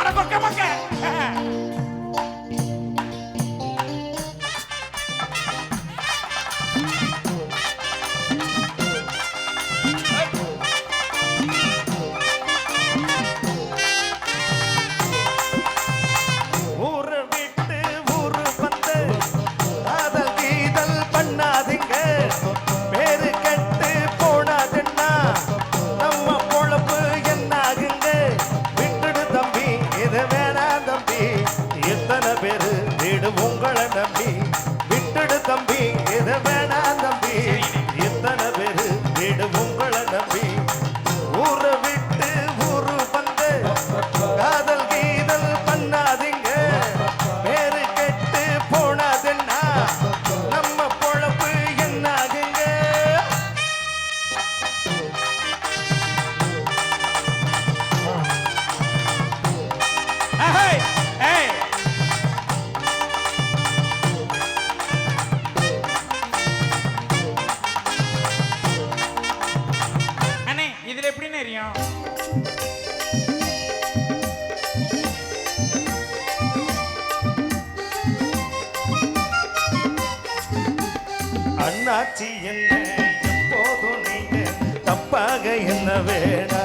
అరగొక్క మొక్క அண்ணாச்சி என்ன? போது நீங்க தப்பாக என்ன வேணா.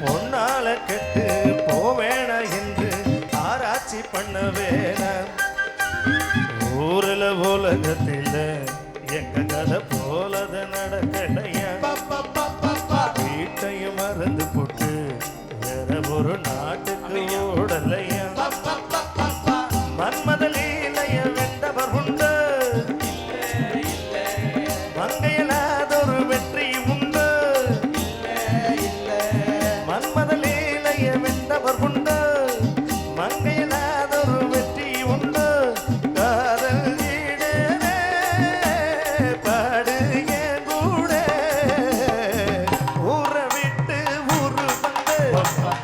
பொன்னால கெட்டு போவேண என்று ஆராய்ச்சி பண்ண வேணா. ஊரில் உலகத்தில் எங்க கதை போலது நடக்க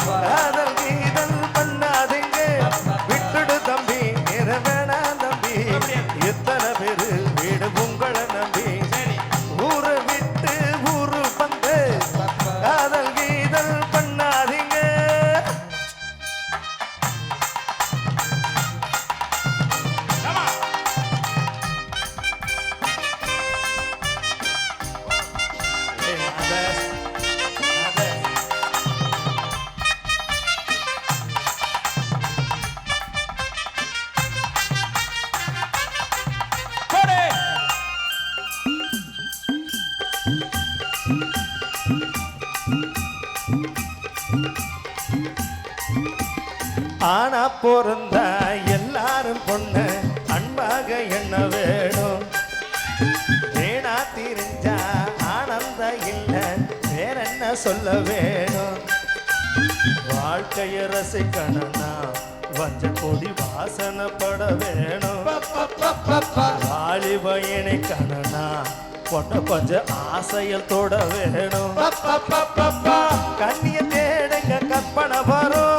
Bye. ஆனா பொருந்த எல்லாரும் பொண்ணு. அன்பாக என்ன வேணும்? வேணா திரிஞ்சா ஆனந்த இல்லை வேற என்ன சொல்ல வேணும்? வாழ்க்கையை ரசிக்கணும்னா வஞ்ச கொடி வாசனைப்பட வேணும். வாலிப இணைக்கணும்னா பொண்ண கொஞ்சம் ஆசையில் தொட வேணும். கண்ணிய தேடுங்க கற்பனை வரும்.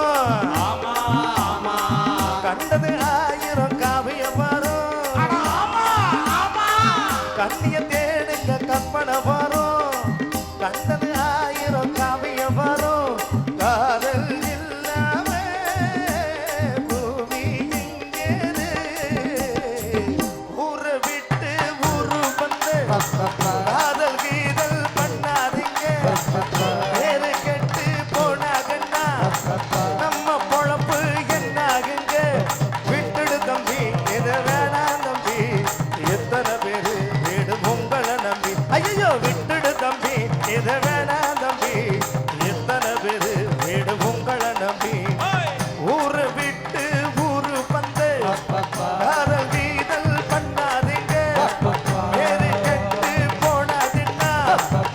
கண்ட Gracias.